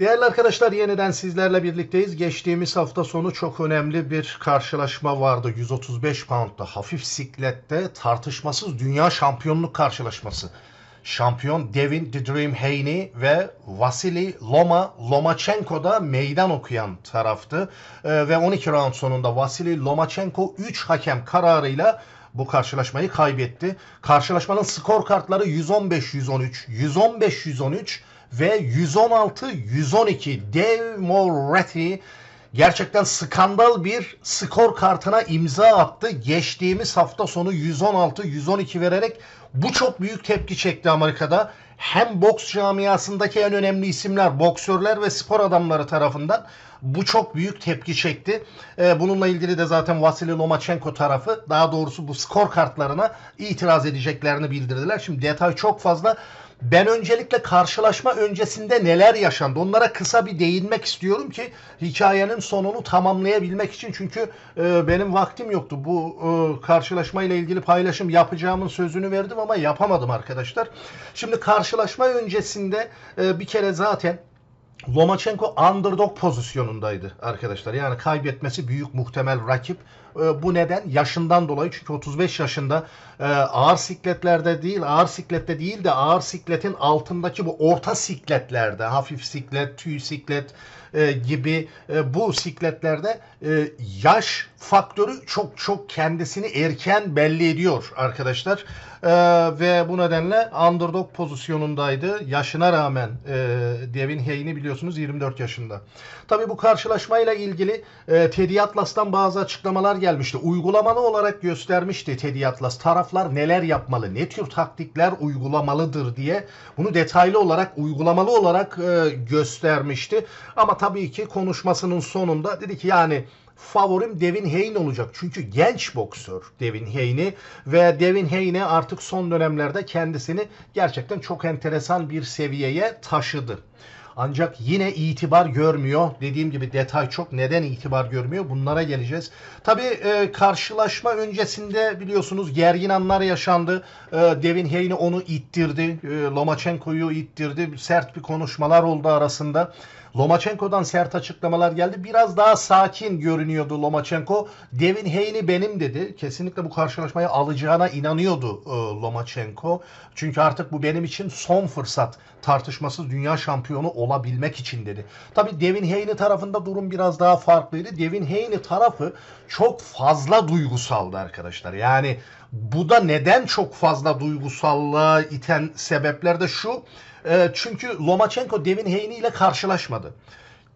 Değerli arkadaşlar yeniden sizlerle birlikteyiz. Geçtiğimiz hafta sonu çok önemli bir karşılaşma vardı. 135 poundda hafif siklette tartışmasız dünya şampiyonluk karşılaşması. Şampiyon Devin The Dream Haney ve Vasily Loma Lomachenko da meydan okuyan taraftı. Ee, ve 12 round sonunda Vasily Lomachenko 3 hakem kararıyla bu karşılaşmayı kaybetti. Karşılaşmanın skor kartları 115-113, 115-113 ve 116-112 Dave Moretti gerçekten skandal bir skor kartına imza attı. Geçtiğimiz hafta sonu 116-112 vererek bu çok büyük tepki çekti Amerika'da. Hem boks camiasındaki en önemli isimler, boksörler ve spor adamları tarafından bu çok büyük tepki çekti. Ee, bununla ilgili de zaten Vasily Lomachenko tarafı daha doğrusu bu skor kartlarına itiraz edeceklerini bildirdiler. Şimdi detay çok fazla. Ben öncelikle karşılaşma öncesinde neler yaşandı onlara kısa bir değinmek istiyorum ki hikayenin sonunu tamamlayabilmek için çünkü e, benim vaktim yoktu. Bu e, karşılaşma ile ilgili paylaşım yapacağımın sözünü verdim ama yapamadım arkadaşlar. Şimdi karşılaşma öncesinde e, bir kere zaten Lomachenko underdog pozisyonundaydı arkadaşlar. Yani kaybetmesi büyük muhtemel rakip. Ee, bu neden? Yaşından dolayı çünkü 35 yaşında e, ağır sikletlerde değil, ağır siklette değil de ağır sikletin altındaki bu orta sikletlerde, hafif siklet, tüy siklet e, gibi e, bu sikletlerde yaş faktörü çok çok kendisini erken belli ediyor arkadaşlar. Ve bu nedenle underdog pozisyonundaydı. Yaşına rağmen Devin Haney biliyorsunuz 24 yaşında. Tabi bu karşılaşmayla ilgili e, Teddy Atlas'tan bazı açıklamalar gelmişti. Uygulamalı olarak göstermişti Teddy Atlas. Taraflar neler yapmalı, ne tür taktikler uygulamalıdır diye bunu detaylı olarak, uygulamalı olarak e, göstermişti. Ama tabii ki konuşmasının sonunda dedi ki yani favorim Devin Haney olacak. Çünkü genç boksör Devin Haney ve Devin Haney artık son dönemlerde kendisini gerçekten çok enteresan bir seviyeye taşıdı. Ancak yine itibar görmüyor. Dediğim gibi detay çok. Neden itibar görmüyor? Bunlara geleceğiz. Tabii e, karşılaşma öncesinde biliyorsunuz gergin anlar yaşandı. E, Devin Haney onu ittirdi. E, Lomachenko'yu ittirdi. Sert bir konuşmalar oldu arasında. Lomachenko'dan sert açıklamalar geldi. Biraz daha sakin görünüyordu Lomachenko. Devin Haney benim dedi. Kesinlikle bu karşılaşmayı alacağına inanıyordu e, Lomachenko. Çünkü artık bu benim için son fırsat. Tartışmasız dünya şampiyonu olabilmek için dedi. Tabi Devin Haney tarafında durum biraz daha farklıydı. Devin Haney tarafı çok fazla duygusaldı arkadaşlar. Yani bu da neden çok fazla duygusallığa iten sebepler de şu. E, çünkü Lomachenko Devin Haney ile karşılaşmadı.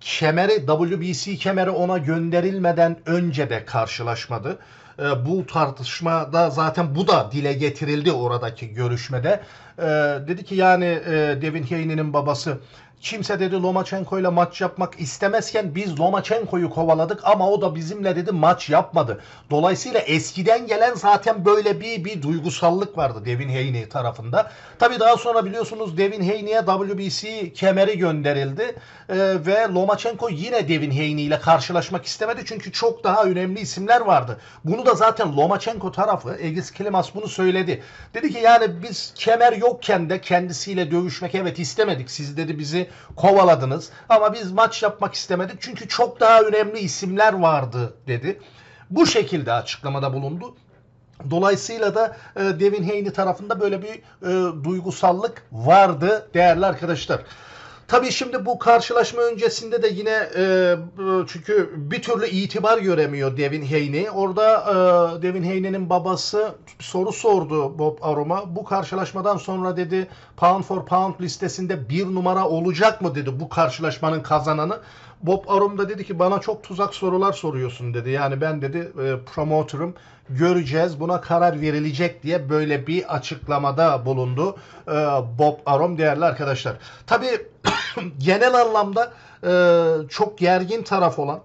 Kemeri WBC kemeri ona gönderilmeden önce de karşılaşmadı. E, bu tartışmada zaten bu da dile getirildi oradaki görüşmede. E, dedi ki yani e, Devin Haney'nin babası Kimse dedi Lomachenko ile maç yapmak istemezken biz Lomachenko'yu kovaladık ama o da bizimle dedi maç yapmadı. Dolayısıyla eskiden gelen zaten böyle bir bir duygusallık vardı Devin Haney tarafında. Tabii daha sonra biliyorsunuz Devin Haney'e WBC kemeri gönderildi ee, ve Lomachenko yine Devin Haney ile karşılaşmak istemedi çünkü çok daha önemli isimler vardı. Bunu da zaten Lomachenko tarafı Egis Klimas bunu söyledi. Dedi ki yani biz kemer yokken de kendisiyle dövüşmek evet istemedik. Siz dedi bizi kovaladınız ama biz maç yapmak istemedik çünkü çok daha önemli isimler vardı dedi. Bu şekilde açıklamada bulundu. Dolayısıyla da e, Devin Haney tarafında böyle bir e, duygusallık vardı değerli arkadaşlar. Tabii şimdi bu karşılaşma öncesinde de yine e, çünkü bir türlü itibar göremiyor Devin Haney. Orada e, Devin Haney'nin babası soru sordu Bob Arum'a. Bu karşılaşmadan sonra dedi pound for pound listesinde bir numara olacak mı dedi bu karşılaşmanın kazananı. Bob Arum da dedi ki bana çok tuzak sorular soruyorsun dedi. Yani ben dedi e, promotörüm göreceğiz buna karar verilecek diye böyle bir açıklamada bulundu e, Bob Arum değerli arkadaşlar. Tabii genel anlamda e, çok gergin taraf olan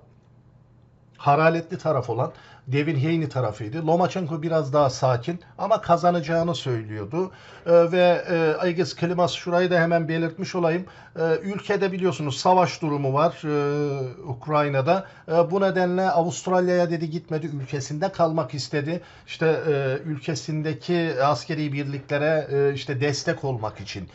hararetli taraf olan Devin Haney tarafıydı. Lomachenko biraz daha sakin ama kazanacağını söylüyordu. E, ve e, Aygis Klimas şurayı da hemen belirtmiş olayım. E, ülkede biliyorsunuz savaş durumu var e, Ukrayna'da. E, bu nedenle Avustralya'ya dedi gitmedi. Ülkesinde kalmak istedi. İşte e, ülkesindeki askeri birliklere e, işte destek olmak için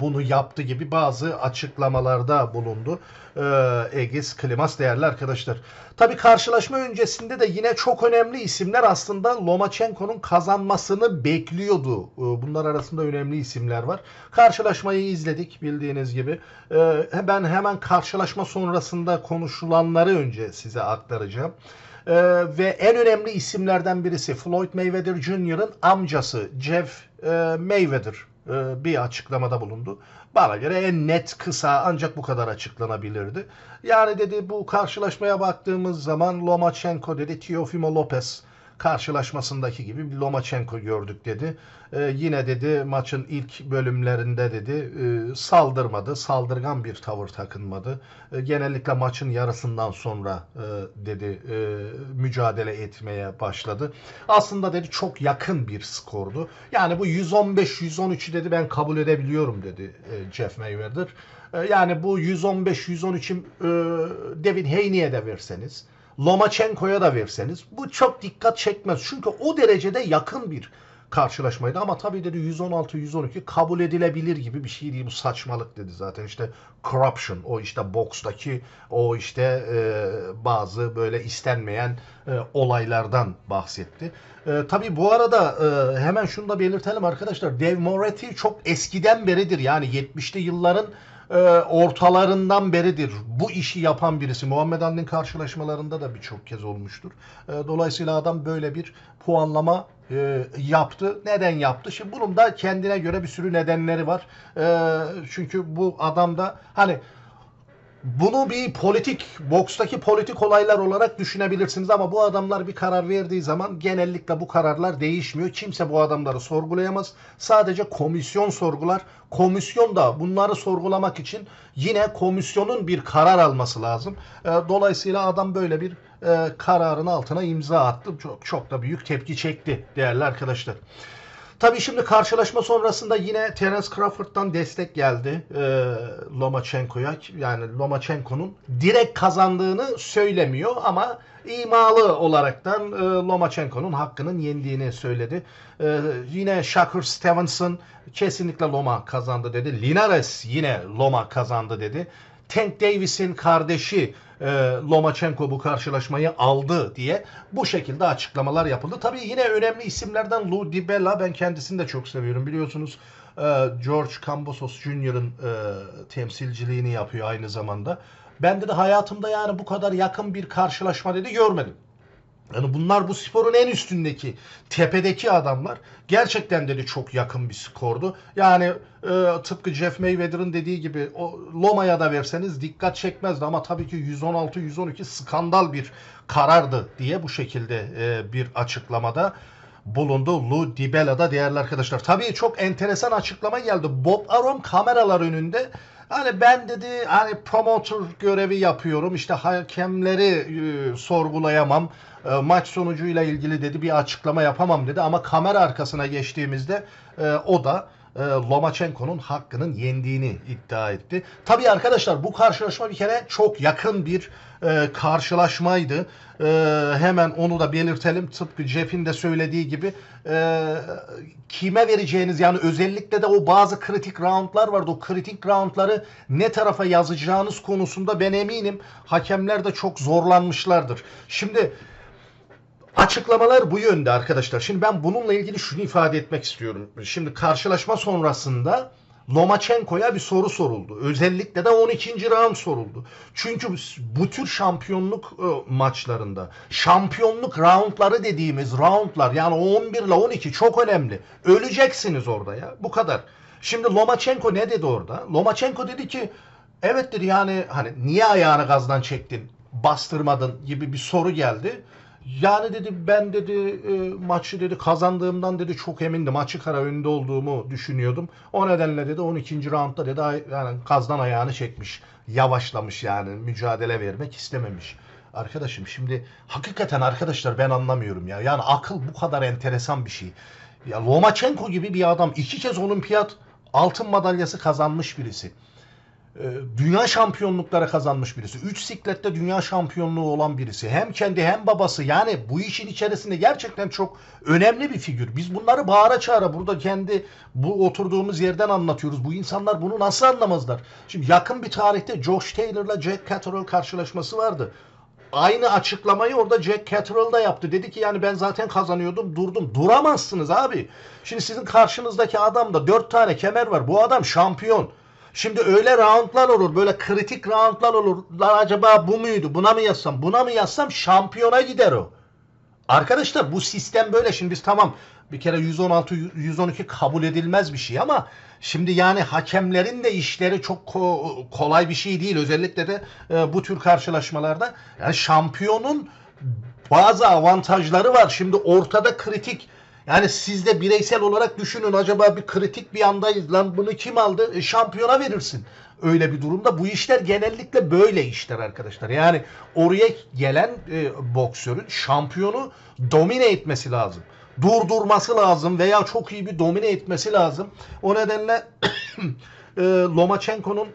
bunu yaptı gibi bazı açıklamalarda bulundu. E, Egis Klimas değerli arkadaşlar. Tabii karşılaşma öncesinde de yine çok önemli isimler aslında Lomachenko'nun kazanmasını bekliyordu. E, bunlar arasında önemli isimler var. Karşılaşmayı izledik bildiğiniz gibi. E, ben hemen karşılaşma sonrasında konuşulanları önce size aktaracağım. Ee, ve en önemli isimlerden birisi Floyd Mayweather Jr.'ın amcası Jeff e, Mayweather e, bir açıklamada bulundu. Bana göre en net kısa ancak bu kadar açıklanabilirdi. Yani dedi bu karşılaşmaya baktığımız zaman Lomachenko dedi Teofimo Lopez karşılaşmasındaki gibi bir Lomachenko gördük dedi. Ee, yine dedi maçın ilk bölümlerinde dedi e, saldırmadı, saldırgan bir tavır takınmadı. E, genellikle maçın yarısından sonra e, dedi e, mücadele etmeye başladı. Aslında dedi çok yakın bir skordu. Yani bu 115-113'ü dedi ben kabul edebiliyorum dedi e, Jeff Mayweather. E, yani bu 115-113'ü e, Devin Haney'e de verseniz Lomachenko'ya da verseniz bu çok dikkat çekmez. Çünkü o derecede yakın bir karşılaşmaydı ama tabii dedi 116-112 kabul edilebilir gibi bir şey değil bu saçmalık dedi zaten işte corruption o işte bokstaki o işte e, bazı böyle istenmeyen e, olaylardan bahsetti. E, tabii bu arada e, hemen şunu da belirtelim arkadaşlar Dave Moretti çok eskiden beridir yani 70'li yılların e, ortalarından beridir bu işi yapan birisi. Muhammed Ali'nin karşılaşmalarında da birçok kez olmuştur. E, dolayısıyla adam böyle bir puanlama e, yaptı. Neden yaptı? Şimdi bunun da kendine göre bir sürü nedenleri var. E, çünkü bu adam da hani bunu bir politik, bokstaki politik olaylar olarak düşünebilirsiniz ama bu adamlar bir karar verdiği zaman genellikle bu kararlar değişmiyor. Kimse bu adamları sorgulayamaz. Sadece komisyon sorgular. Komisyon da bunları sorgulamak için yine komisyonun bir karar alması lazım. E, dolayısıyla adam böyle bir e, kararın altına imza attı. Çok, çok da büyük tepki çekti değerli arkadaşlar. Tabii şimdi karşılaşma sonrasında yine Terence Crawford'dan destek geldi e, Lomachenko'ya. Yani Lomachenko'nun direkt kazandığını söylemiyor ama imalı olaraktan e, Lomachenko'nun hakkının yendiğini söyledi. E, yine Shakur Stevenson kesinlikle Loma kazandı dedi. Linares yine Loma kazandı dedi. Tank Davis'in kardeşi e, Lomachenko bu karşılaşmayı aldı diye bu şekilde açıklamalar yapıldı. Tabii yine önemli isimlerden Lou DiBella ben kendisini de çok seviyorum biliyorsunuz. E, George Kambosos Jr.'ın e, temsilciliğini yapıyor aynı zamanda. Ben de hayatımda yani bu kadar yakın bir karşılaşma dedi görmedim. Yani bunlar bu sporun en üstündeki, tepedeki adamlar. Gerçekten dedi çok yakın bir skordu. Yani e, tıpkı Jeff Mayweather'ın dediği gibi o Loma'ya da verseniz dikkat çekmezdi ama tabii ki 116-112 skandal bir karardı diye bu şekilde e, bir açıklamada bulundu Lou DiBella'da değerli arkadaşlar. Tabii çok enteresan açıklama geldi. Bob Arum kameralar önünde Hani ben dedi hani promoter görevi yapıyorum işte hakemleri e, sorgulayamam e, maç sonucuyla ilgili dedi bir açıklama yapamam dedi ama kamera arkasına geçtiğimizde e, o da e, Lomachenko'nun hakkının yendiğini iddia etti. Tabii arkadaşlar bu karşılaşma bir kere çok yakın bir e, karşılaşmaydı. E, hemen onu da belirtelim. Tıpkı Jeff'in de söylediği gibi e, kime vereceğiniz yani özellikle de o bazı kritik roundlar vardı. O kritik roundları ne tarafa yazacağınız konusunda ben eminim hakemler de çok zorlanmışlardır. Şimdi Açıklamalar bu yönde arkadaşlar. Şimdi ben bununla ilgili şunu ifade etmek istiyorum. Şimdi karşılaşma sonrasında Lomachenko'ya bir soru soruldu. Özellikle de 12. round soruldu. Çünkü bu tür şampiyonluk e, maçlarında şampiyonluk roundları dediğimiz roundlar yani 11 ile 12 çok önemli. Öleceksiniz orada ya. Bu kadar. Şimdi Lomachenko ne dedi orada? Lomachenko dedi ki evet dedi yani hani niye ayağını gazdan çektin, bastırmadın gibi bir soru geldi. Yani dedi ben dedi e, maçı dedi kazandığımdan dedi çok emindim. Açık ara önünde olduğumu düşünüyordum. O nedenle dedi 12. roundda dedi yani gazdan ayağını çekmiş. Yavaşlamış yani mücadele vermek istememiş. Arkadaşım şimdi hakikaten arkadaşlar ben anlamıyorum ya. Yani akıl bu kadar enteresan bir şey. Ya Lomachenko gibi bir adam iki kez olimpiyat altın madalyası kazanmış birisi. Ee, Dünya şampiyonlukları kazanmış birisi. Üç siklette dünya şampiyonluğu olan birisi. Hem kendi hem babası. Yani bu işin içerisinde gerçekten çok önemli bir figür. Biz bunları bağıra çağıra burada kendi bu oturduğumuz yerden anlatıyoruz. Bu insanlar bunu nasıl anlamazlar? Şimdi yakın bir tarihte Josh Taylor'la Jack Catterall karşılaşması vardı. Aynı açıklamayı orada Jack Catterall da yaptı. Dedi ki yani ben zaten kazanıyordum durdum. Duramazsınız abi. Şimdi sizin karşınızdaki adamda dört tane kemer var. Bu adam şampiyon. Şimdi öyle roundlar olur, böyle kritik roundlar olur. Lan acaba bu muydu, buna mı yazsam, buna mı yazsam şampiyona gider o. Arkadaşlar bu sistem böyle. Şimdi biz tamam bir kere 116 112 kabul edilmez bir şey ama şimdi yani hakemlerin de işleri çok ko- kolay bir şey değil. Özellikle de e, bu tür karşılaşmalarda yani şampiyonun bazı avantajları var. Şimdi ortada kritik yani siz de bireysel olarak düşünün acaba bir kritik bir andayız lan bunu kim aldı? E, şampiyona verirsin. Öyle bir durumda bu işler genellikle böyle işler arkadaşlar. Yani oraya gelen e, boksörün şampiyonu domine etmesi lazım. Durdurması lazım veya çok iyi bir domine etmesi lazım. O nedenle e, Lomachenko'nun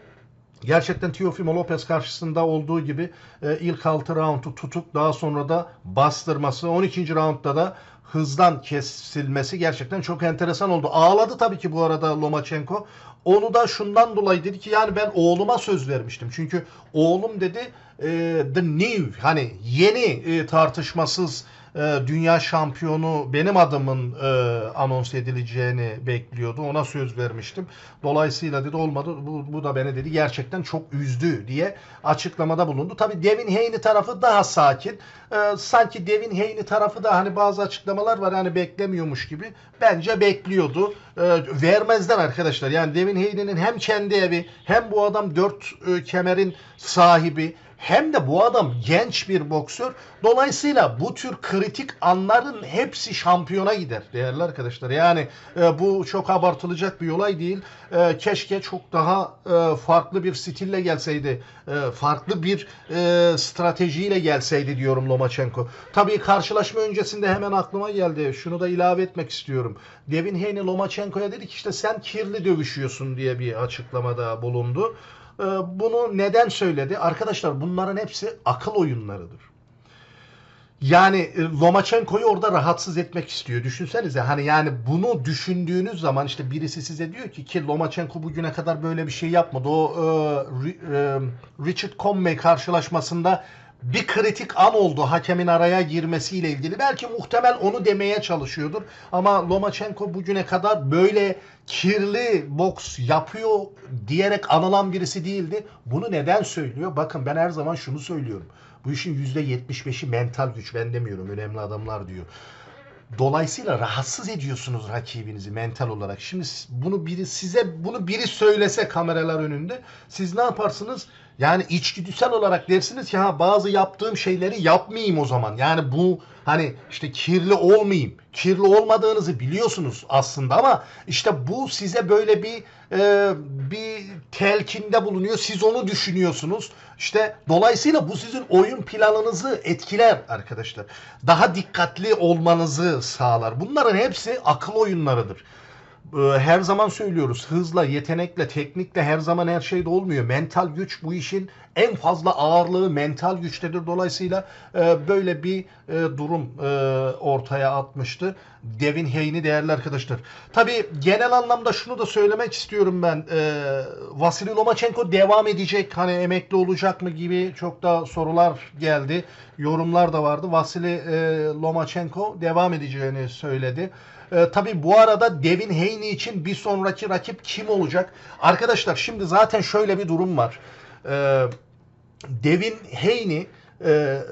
Gerçekten Teofimo Lopez karşısında olduğu gibi e, ilk 6 roundu tutup daha sonra da bastırması 12. roundda da hızdan kesilmesi gerçekten çok enteresan oldu. Ağladı tabii ki bu arada Lomachenko. Onu da şundan dolayı dedi ki yani ben oğluma söz vermiştim. Çünkü oğlum dedi e, the new hani yeni e, tartışmasız e, dünya şampiyonu benim adımın e, anons edileceğini bekliyordu. Ona söz vermiştim. Dolayısıyla dedi olmadı. Bu, bu da beni dedi gerçekten çok üzdü diye açıklamada bulundu. Tabii Devin Haney tarafı daha sakin. E, sanki Devin Haney tarafı da hani bazı açıklamalar var hani beklemiyormuş gibi. Bence bekliyordu. E, vermezler arkadaşlar. Yani Devin Haney'nin hem kendi evi hem bu adam dört e, kemerin sahibi hem de bu adam genç bir boksör. Dolayısıyla bu tür kritik anların hepsi şampiyona gider değerli arkadaşlar. Yani e, bu çok abartılacak bir olay değil. E, keşke çok daha e, farklı bir stille gelseydi. E, farklı bir e, stratejiyle gelseydi diyorum Lomachenko. Tabii karşılaşma öncesinde hemen aklıma geldi. Şunu da ilave etmek istiyorum. Devin Haney Lomachenko'ya dedi ki işte sen kirli dövüşüyorsun diye bir açıklamada bulundu. Ee, Bunu neden söyledi? Arkadaşlar bunların hepsi akıl oyunlarıdır. Yani e, Lomachenko'yu orada rahatsız etmek istiyor. Düşünsenize hani yani bunu düşündüğünüz zaman işte birisi size diyor ki ki Lomachenko bugüne kadar böyle bir şey yapmadı. O e, e, Richard Conway karşılaşmasında bir kritik an oldu hakemin araya girmesiyle ilgili. Belki muhtemel onu demeye çalışıyordur. Ama Lomachenko bugüne kadar böyle kirli boks yapıyor diyerek anılan birisi değildi. Bunu neden söylüyor? Bakın ben her zaman şunu söylüyorum. Bu işin %75'i mental güç. Ben demiyorum. Önemli adamlar diyor. Dolayısıyla rahatsız ediyorsunuz rakibinizi mental olarak. Şimdi bunu biri size bunu biri söylese kameralar önünde siz ne yaparsınız? Yani içgüdüsel olarak dersiniz ki ha bazı yaptığım şeyleri yapmayayım o zaman. Yani bu hani işte kirli olmayayım. Kirli olmadığınızı biliyorsunuz aslında ama işte bu size böyle bir e, bir telkinde bulunuyor. Siz onu düşünüyorsunuz. İşte dolayısıyla bu sizin oyun planınızı etkiler arkadaşlar. Daha dikkatli olmanızı sağlar. Bunların hepsi akıl oyunlarıdır. Ee, her zaman söylüyoruz hızla, yetenekle, teknikle her zaman her şeyde olmuyor. Mental güç bu işin en fazla ağırlığı mental güçtedir. Dolayısıyla e, böyle bir e, durum e, ortaya atmıştı. Devin Haney değerli arkadaşlar. Tabii genel anlamda şunu da söylemek istiyorum ben. E, Vasily Lomachenko devam edecek. Hani emekli olacak mı gibi çok da sorular geldi. Yorumlar da vardı. Vasily e, Lomachenko devam edeceğini söyledi. E, tabii bu arada Devin Haney için bir sonraki rakip kim olacak? Arkadaşlar şimdi zaten şöyle bir durum var. E, Devin Haney e,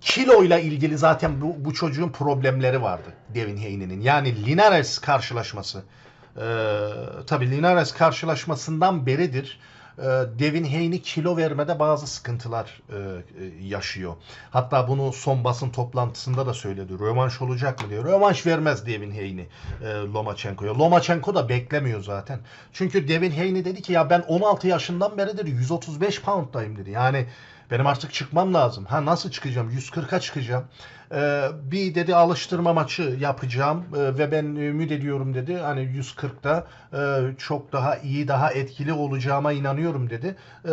kiloyla ilgili zaten bu, bu çocuğun problemleri vardı Devin Haney'nin. Yani Linares karşılaşması. E, tabii Linares karşılaşmasından beridir Devin Haney kilo vermede bazı sıkıntılar e, e, yaşıyor. Hatta bunu son basın toplantısında da söyledi. Rövanş olacak mı diyor. Rövanş vermez Devin Haney e, Lomachenko'ya. Lomachenko da beklemiyor zaten. Çünkü Devin Haney dedi ki ya ben 16 yaşından beridir 135 pound'dayım dedi. Yani Benim artık çıkmam lazım. Ha nasıl çıkacağım? 140'a çıkacağım. Ee, bir dedi alıştırma maçı yapacağım Ee, ve ben ümit ediyorum dedi. Hani 140'da e, çok daha iyi, daha etkili olacağıma inanıyorum dedi. Ee,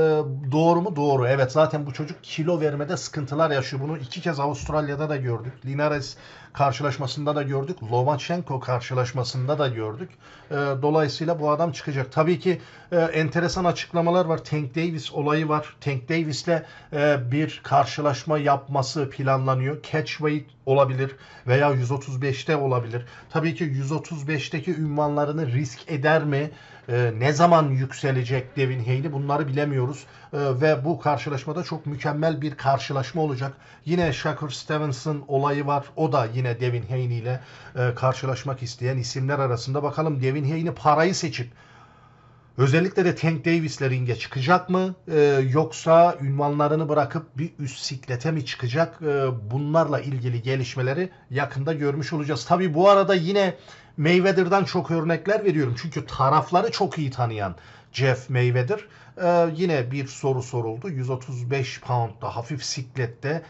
doğru mu? Doğru. Evet zaten bu çocuk kilo vermede sıkıntılar yaşıyor. Bunu iki kez Avustralya'da da gördük. Linares karşılaşmasında da gördük. Lomachenko karşılaşmasında da gördük. Ee, dolayısıyla bu adam çıkacak. Tabii ki e, enteresan açıklamalar var. Tank Davis olayı var. Tank Davis'le e, bir karşılaşma yapması planlanıyor. Catchweight olabilir veya 135'te olabilir. Tabii ki 135'teki ünvanlarını risk eder mi? E, ne zaman yükselecek Devin Haney bunları bilemiyoruz. E, ve bu karşılaşmada çok mükemmel bir karşılaşma olacak. Yine Shakur Stevenson olayı var. O da yine Devin Haney ile e, karşılaşmak isteyen isimler arasında. Bakalım Devin Haney parayı seçip Özellikle de Tank Davis'le ringe çıkacak mı? Ee, yoksa ünvanlarını bırakıp bir üst siklete mi çıkacak? Ee, bunlarla ilgili gelişmeleri yakında görmüş olacağız. Tabi bu arada yine Mayweather'dan çok örnekler veriyorum. Çünkü tarafları çok iyi tanıyan Jeff Mayweather. Ee, yine bir soru soruldu. 135 poundda hafif siklette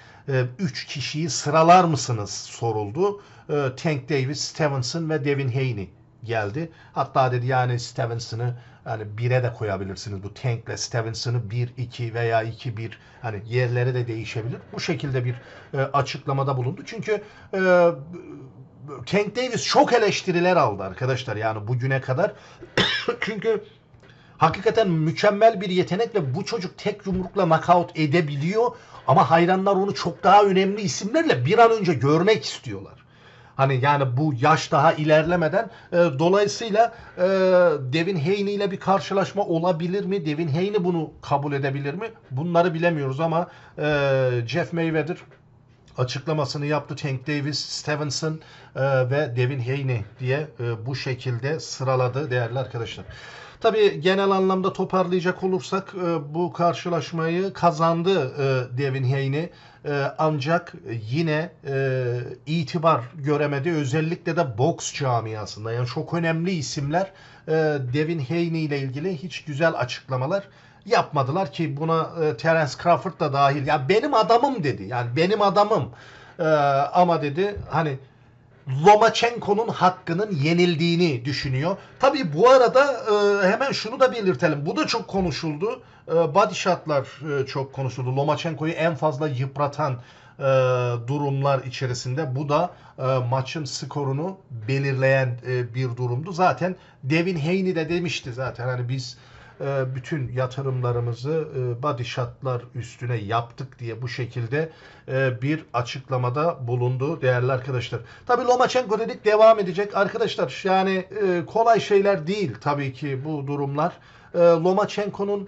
3 kişiyi sıralar mısınız soruldu. Ee, Tank Davis, Stevenson ve Devin Haney geldi. Hatta dedi yani Stevenson'ı hani 1'e de koyabilirsiniz. Bu Tank'le Stevenson'ı 1 2 veya 2 1 hani yerleri de değişebilir. Bu şekilde bir e, açıklamada bulundu. Çünkü e, Tank Davis çok eleştiriler aldı arkadaşlar yani bugüne kadar. Çünkü hakikaten mükemmel bir yetenek ve bu çocuk tek yumrukla knockout edebiliyor ama hayranlar onu çok daha önemli isimlerle bir an önce görmek istiyorlar. Hani yani bu yaş daha ilerlemeden e, dolayısıyla e, Devin Haney ile bir karşılaşma olabilir mi? Devin Haney bunu kabul edebilir mi? Bunları bilemiyoruz ama e, Jeff Mayweather açıklamasını yaptı. Tank Davis, Stevenson e, ve Devin Haney diye e, bu şekilde sıraladı değerli arkadaşlar. Tabii genel anlamda toparlayacak olursak e, bu karşılaşmayı kazandı e, Devin Haney. E, ancak yine e, itibar göremedi. Özellikle de boks camiasında. Yani çok önemli isimler e, Devin Haney ile ilgili hiç güzel açıklamalar yapmadılar ki buna e, Terence Crawford da dahil. Ya benim adamım dedi. Yani benim adamım. E, ama dedi hani Lomachenko'nun hakkının yenildiğini düşünüyor. Tabii bu arada e, hemen şunu da belirtelim. Bu da çok konuşuldu. E, body shotlar e, çok konuşuldu. Lomachenko'yu en fazla yıpratan e, durumlar içerisinde. Bu da e, maçın skorunu belirleyen e, bir durumdu. Zaten Devin Haney de demişti zaten. Hani biz bütün yatırımlarımızı e, body shotlar üstüne yaptık diye bu şekilde e, bir açıklamada bulundu değerli arkadaşlar. Tabi Lomachenko dedik devam edecek. Arkadaşlar yani kolay şeyler değil tabii ki bu durumlar. Lomachenko'nun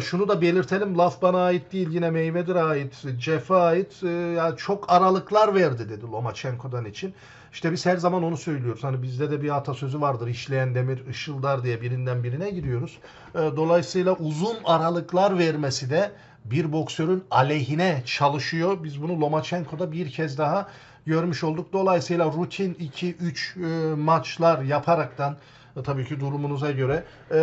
şunu da belirtelim laf bana ait değil yine Mayweather'a ait Jeff'e ait yani çok aralıklar verdi dedi Lomachenko'dan için. İşte biz her zaman onu söylüyoruz. Hani bizde de bir atasözü vardır. İşleyen demir ışıldar diye birinden birine gidiyoruz. Dolayısıyla uzun aralıklar vermesi de bir boksörün aleyhine çalışıyor. Biz bunu Lomachenko'da bir kez daha görmüş olduk. Dolayısıyla rutin 2-3 maçlar yaparaktan tabii ki durumunuza göre e,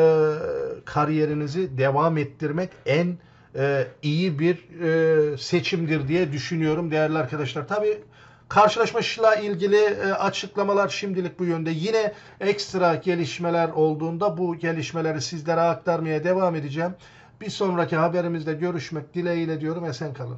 kariyerinizi devam ettirmek en e, iyi bir e, seçimdir diye düşünüyorum değerli arkadaşlar. Tabii karşılaşmayla ilgili e, açıklamalar şimdilik bu yönde. Yine ekstra gelişmeler olduğunda bu gelişmeleri sizlere aktarmaya devam edeceğim. Bir sonraki haberimizde görüşmek dileğiyle diyorum. Esen kalın.